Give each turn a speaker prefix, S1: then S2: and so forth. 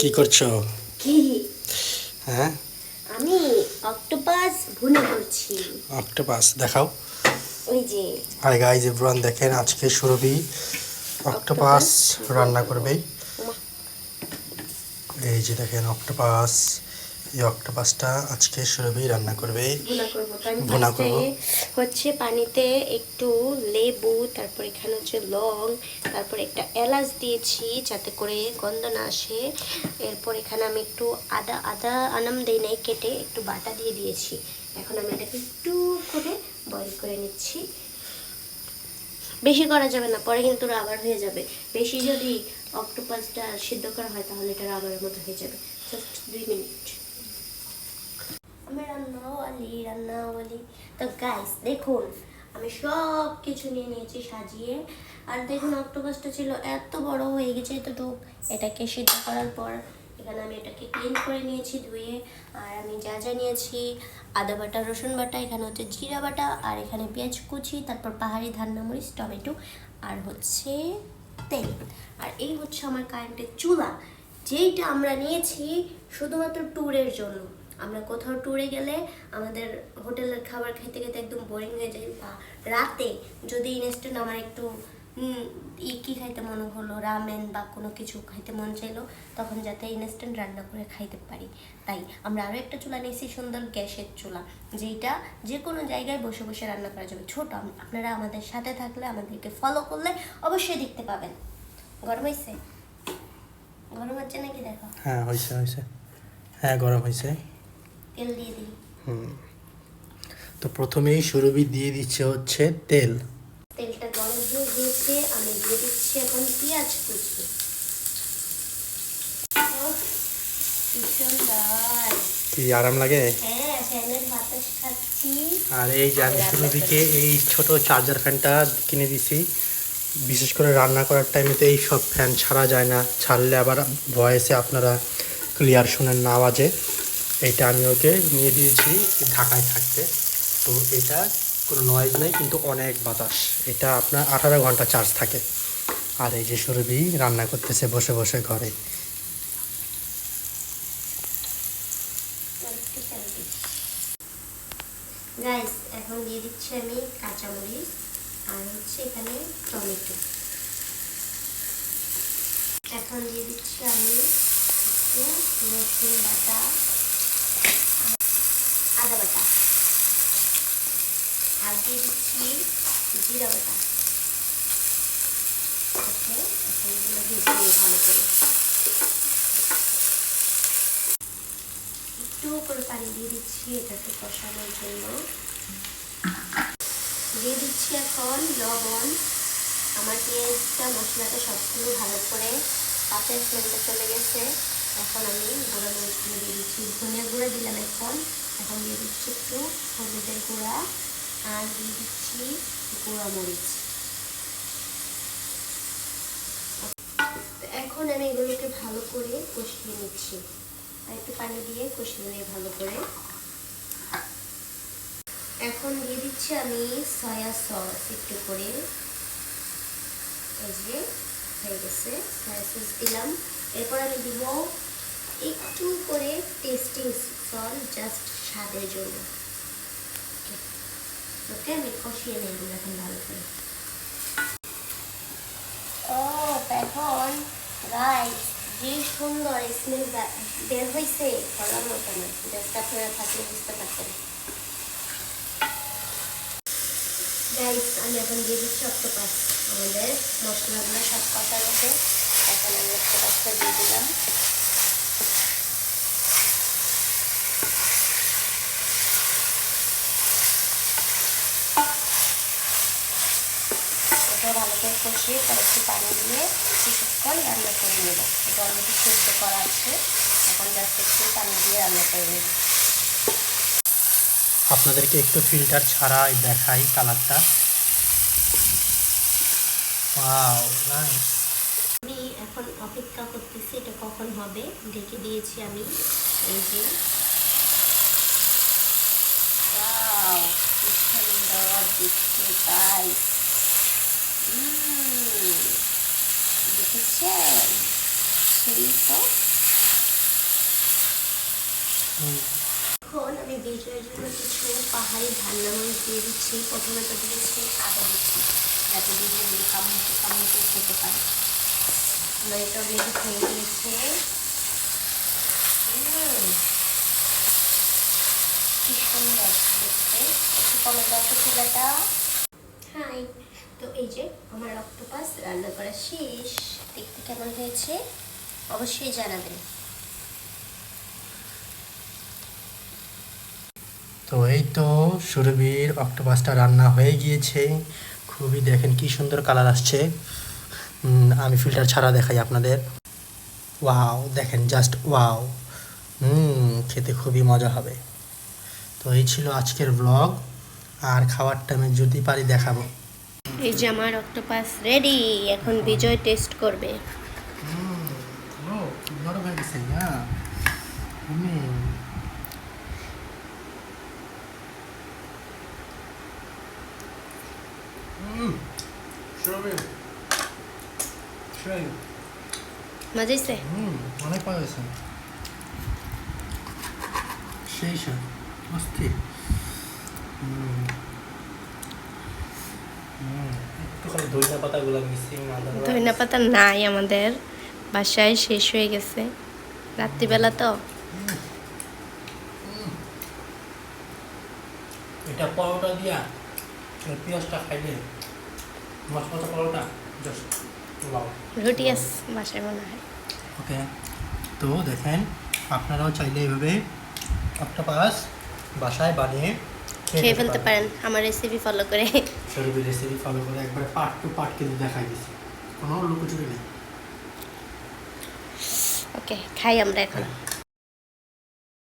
S1: কি করছ?
S2: কি?
S1: হ্যাঁ?
S2: আমি অক্টোপাস ভুনে করছি।
S1: অক্টোপাস দেখাও।
S2: ওই যে।
S1: হাই গাইজ এভরিওয়ান দেখেন আজকে সুরভি অক্টোপাস রান্না করবে। এই যে দেখেন অক্টোপাস। এই অক্টোপাসটা আজকে সুরভি রান্না করবে।
S2: ভুনা করব। হচ্ছে পানিতে একটু লেবু তারপর এখানে হচ্ছে লং তারপর একটা এলাচ দিয়েছি যাতে করে গন্ধ না আসে। এরপর এখানে আমি একটু আদা আদা আনাম দেই নাই কেটে একটু বাটা দিয়ে দিয়েছি। এখন আমি এটাকে একটু করে বয়েল করে নিচ্ছি। বেশি করা যাবে না পরে কিন্তু রাবার হয়ে যাবে। বেশি যদি অক্টোপাসটা সিদ্ধ করা হয় তাহলে এটা রাবারের মতো হয়ে যাবে। জাস্ট দুই মিনিট। রান্নাওয়ালি বলি তো গাইস দেখুন, আমি সব কিছু নিয়ে নিয়েছি সাজিয়ে। আর দেখুন অক্টোপাসটা ছিল এত বড় হয়ে গেছে, তো এতটুক এটাকে সিদ্ধ করার পর এখানে আমি এটাকে ক্লিন করে নিয়েছি ধুয়ে। আর আমি যা যা নিয়েছি, আদা বাটা, রসুন বাটা, এখানে হচ্ছে জিরা বাটা, আর এখানে পেঁয়াজ কুচি, তারপর পাহাড়ি মরিচ, টমেটো, আর হচ্ছে তেল। আর এই হচ্ছে আমার কারেন্টের চুলা, যেইটা আমরা নিয়েছি শুধুমাত্র ট্যুরের জন্য। আমরা কোথাও ট্যুরে গেলে আমাদের হোটেলের খাবার খেতে খেতে একদম বোরিং হয়ে যায়। বা রাতে যদি ইনস্ট্যান্ট আমার একটু ই কী খাইতে মনে হলো রামেন বা কোনো কিছু খাইতে মন চাইলো, তখন যাতে ইনস্ট্যান্ট রান্না করে খাইতে পারি। তাই আমরা আরও একটা চুলা নিয়েছি, সুন্দর গ্যাসের চুলা যেটা যে কোনো জায়গায় বসে বসে রান্না করা যাবে। ছোট আপনারা আমাদের সাথে থাকলে, আমাদেরকে ফলো করলে অবশ্যই দেখতে পাবেন। গরম হয়েছে গরম হচ্ছে নাকি দেখো?
S1: হ্যাঁ হয়েছে হ্যাঁ গরম হয়েছে
S2: তেল দিয়ে দিই।
S1: হুম। তো প্রথমেই সুরভি দিয়ে দিচ্ছে হচ্ছে তেল।
S2: তেলটা গরম হয়ে গিয়েছে আমি দিয়ে দিচ্ছি এখন পেঁয়াজ কুচি। কি
S1: আরাম লাগে?
S2: হ্যাঁ
S1: আর এই যে আমি সুরভিকে এই ছোট চার্জার ফ্যানটা কিনে দিছি বিশেষ করে রান্না করার টাইমে তো এই সব ফ্যান ছাড়া যায় না। ছাড়লে আবার ভয়েসে আপনারা ক্লিয়ার শোনেন না আওয়াজে। এইটা আমি ওকে নিয়ে দিয়েছি ঢাকায় থাকতে। তো এটা কোনো নয়েজ নেই, কিন্তু অনেক বাতাস। এটা আপনার আঠারো ঘণ্টা চার্জ থাকে। আর এই যে সুরভি রান্না করতেছে বসে বসে ঘরে।
S2: গাইস এখন দিয়ে দিচ্ছি আমি কাঁচামরিচ আর হচ্ছে এখানে টমেটো। এখন দিয়ে দিচ্ছি আমি একটু রসুন বাটা আর আদা বাটা আর দিয়ে দিচ্ছি জিরা বাটা এখন একটু করে পানি দিয়ে দিচ্ছি এটাকে কষানোর জন্য। দিয়ে দিচ্ছি এখন লবণ। আমার পেঁয়াজটা, মশলাটা সবগুলো ভালো করে পাতের স্মেলটা চলে গেছে। এখন আমি গুঁড়া মরিচগুলো দিয়ে দিচ্ছি। ধনিয়া গুঁড়া দিলাম এখন। এখন দিয়ে দিচ্ছি একটু হলুদের গুঁড়া। আর দিয়ে দিচ্ছি গুঁড়া মরিচ এখন আমি এগুলোকে ভালো করে কষিয়ে নিচ্ছি। আর একটু পানি দিয়ে কষিয়ে নিয়ে ভালো করে। এখন দিয়ে দিচ্ছি আমি সয়া সস একটু করে। এই যে, হয়ে গেছে, সয়া সস দিলাম। এরপর আমি দিব একটু করে টেস্টিং সল্ট জাস্ট স্বাদের জন্য। ওকে আমি কষিয়ে নেব এখন ভালো করে ও এখন রাইস যে সুন্দর স্মেল বের হয়েছে বলার মতো না জাস্ট আপনারা থাকলে বুঝতে পারতেন গাইস আমি এখন দিয়ে দিচ্ছি অক্টোপাস আমাদের মশলাগুলো সব কষা গেছে এখন আমি অক্টোপাসটা দিয়ে দিলাম এটা ভালো করে কষিয়ে পরে একটু পানি দিয়ে কিছুক্ষণ রান্না করে নেব। এটা অলরেডি সেদ্ধ করা আছে। এখন জাস্ট একটু পানি দিয়ে রান্না করে নেব।
S1: আপনাদেরকে একটু ফিল্টার ছাড়াই দেখাই কালারটা। ওয়াও নাইস
S2: আমি এখন অপেক্ষা করতেছি এটা কখন হবে। ঢেকে দিয়েছি আমি। এই যে। দেখতে গাইস দেখছেন সেই তো এখন আমি বিজয়ের জন্য কিছু পাহাড়ি ধান্না দিয়ে দিচ্ছি প্রথমে তো দিয়েছি আদা দিচ্ছি যাতে মিলে কামড়তে কামড়তে খেতে পারে আমার এটা অলরেডি হয়ে গিয়েছে কি সুন্দর দেখতে একটু কমে দাও তো হাই তো এই যে আমার অক্টোপাস, রান্না করা শেষ। দেখতে কেমন হয়েছে? অবশ্যই জানাবেন।
S1: তো এই তো সুরভির অক্টোপাসটা রান্না হয়ে গিয়েছে। খুবই দেখেন কি সুন্দর কালার আসছে। আমি ফিল্টার ছাড়া দেখাই আপনাদের। ওয়াও, দেখেন জাস্ট ওয়াও। হুম খেতে খুবই মজা হবে। তো এই ছিল আজকের ব্লগ। আর খাওয়ার টাইমে যদি পারি দেখাবো।
S2: এই যে আমার অক্টোপাস রেডি এখন বিজয় টেস্ট করবে।
S1: নরম গেছে না?
S2: মজা হয়েছে
S1: হুম অনেক মজা হয়েছে সেই স্বাদ অস্থির হুম হুম একটু খালি ধনিয়া
S2: পাতা নাই আমাদের বাসায় শেষ হয়ে গেছে। রাত্রিবেলা তো।
S1: এটা পরোটা দিয়া পেঁয়াজটা খাইলে মশলা পরোটা
S2: রুটি বাসায় মনে হয়
S1: ওকে তো দেখেন আপনারাও চাইলে এইভাবে অক্টোপাস বাসায় বানিয়ে
S2: খেয়ে ফেলতে পারেন। আমার রেসিপি ফলো করে।
S1: সরবি রেসিপি ফলো করে একবার পার্ট টু পার্ট কিন্তু দেখাই দিছি। কোনো লুকোচুরি নেই।
S2: ওকে খাই আমরা এখন।
S1: হ্যাঁ।